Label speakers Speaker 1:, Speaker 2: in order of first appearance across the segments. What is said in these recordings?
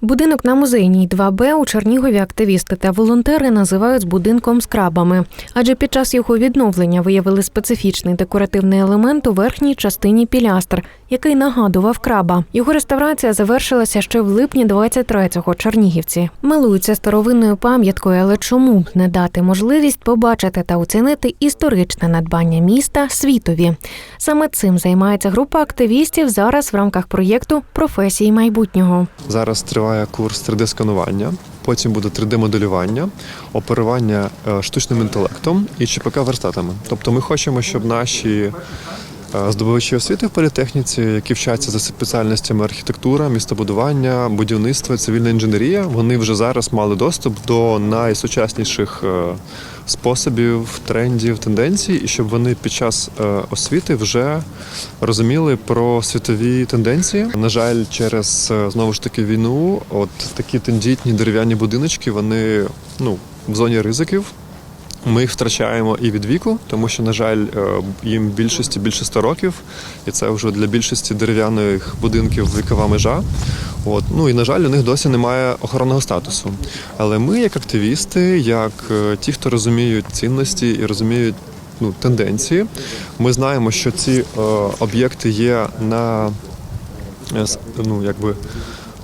Speaker 1: Будинок на музейній 2Б у Чернігові активісти та волонтери називають будинком з крабами, адже під час його відновлення виявили специфічний декоративний елемент у верхній частині пілястр, який нагадував краба. Його реставрація завершилася ще в липні 23-го чернігівці. Милуються старовинною пам'яткою, але чому не дати можливість побачити та оцінити історичне надбання міста світові? Саме цим займається група активістів зараз в рамках проєкту професії майбутнього.
Speaker 2: Зараз триває курс 3D-сканування, потім буде 3D-моделювання, оперування е, штучним інтелектом і ЧПК-верстатами. Тобто ми хочемо, щоб наші е, здобувачі освіти в політехніці, які вчаться за спеціальностями архітектура, містобудування, будівництво, цивільна інженерія, вони вже зараз мали доступ до найсучасніших е, способів, трендів, тенденцій, і щоб вони під час е, освіти вже розуміли про світові тенденції. На жаль, через е, знову ж таки війну, от такі тендітні дерев'яні будиночки, вони ну в зоні ризиків. Ми їх втрачаємо і від віку, тому що, на жаль, е, їм більшості більше 100 років, і це вже для більшості дерев'яних будинків вікова межа. От. Ну і на жаль, у них досі немає охоронного статусу. Але ми, як активісти, як е, ті, хто розуміють цінності і розуміють ну, тенденції, ми знаємо, що ці е, об'єкти є на е, ну, якби.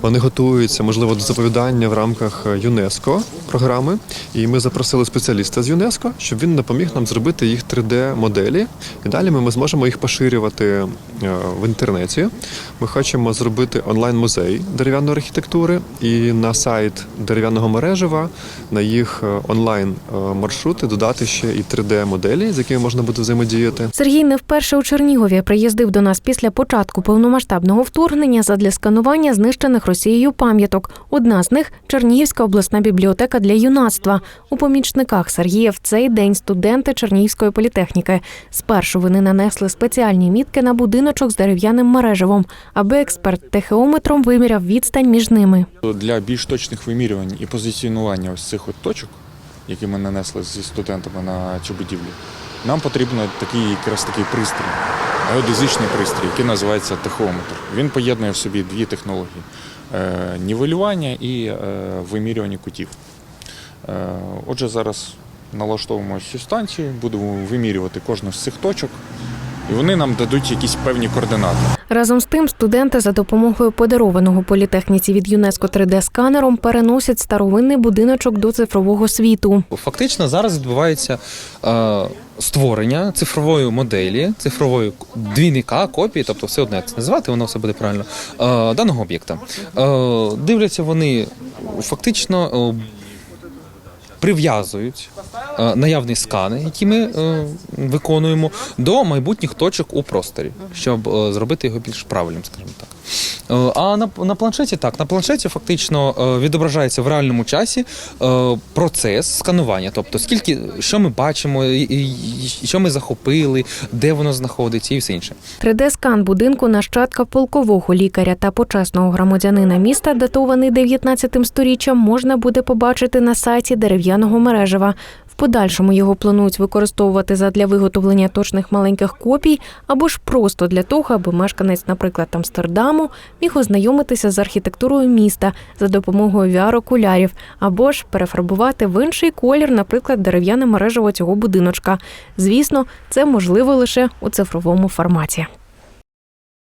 Speaker 2: Вони готуються, можливо, до заповідання в рамках е, ЮНЕСКО програми. І ми запросили спеціаліста з ЮНЕСКО, щоб він допоміг нам зробити їх 3D-моделі. І далі ми зможемо їх поширювати в інтернеті. Ми хочемо зробити онлайн-музей дерев'яної архітектури і на сайт дерев'яного мережева на їх е, онлайн е, додати ще і 3D-моделі, з якими можна буде взаємодіяти.
Speaker 1: Сергій не вперше у Чернігові приїздив до нас після початку повномасштабного вторгнення задля сканування знищених Росією пам'яток. Одна з них Чернігівська обласна бібліотека для юнацтва. У помічниках Сергія в цей день студенти Чернігівської політехніки. Спершу вони нанесли спеціальні мітки на будиночок з дерев'яним мережевом, аби експерт техеометром виміряв відстань між ними.
Speaker 3: Для більш точних вимірювань і позиціонування ось цих от точок, які ми нанесли зі студентами на цю будівлю, нам потрібен такий якраз такий пристрій, геодезичний пристрій, який називається техометр. Він поєднує в собі дві технології: е, нівелювання і е, вимірювання кутів. Е, Отже, зараз налаштовуємо цю станцію, будемо вимірювати кожну з цих точок, і вони нам дадуть якісь певні координати.
Speaker 1: Разом з тим, студенти за допомогою подарованого політехніці від ЮНЕСКО 3D-сканером переносять старовинний будиночок до цифрового світу.
Speaker 4: Фактично зараз відбувається е, створення цифрової моделі, цифрової двійника, копії, тобто все одне як це називати, воно все буде правильно, е, даного об'єкта. Е, дивляться вони фактично. Е, Прив'язують е, наявні скани, які ми е, виконуємо, до майбутніх точок у просторі, щоб е, зробити його більш правильним, скажімо так. Е, А на, на планшеті так, на планшеті фактично е, відображається в реальному часі е, процес сканування, тобто скільки що ми бачимо, що ми захопили, де воно знаходиться, і все інше.
Speaker 1: 3D-скан будинку нащадка полкового лікаря та почесного громадянина міста, датований 19 сторіччям, можна буде побачити на сайті дерев'яного мережева. Подальшому його планують використовувати задля виготовлення точних маленьких копій або ж просто для того, аби мешканець, наприклад, Амстердаму, міг ознайомитися з архітектурою міста за допомогою VR-окулярів, або ж перефарбувати в інший колір, наприклад, дерев'яне мережево цього будиночка. Звісно, це можливо лише у цифровому форматі.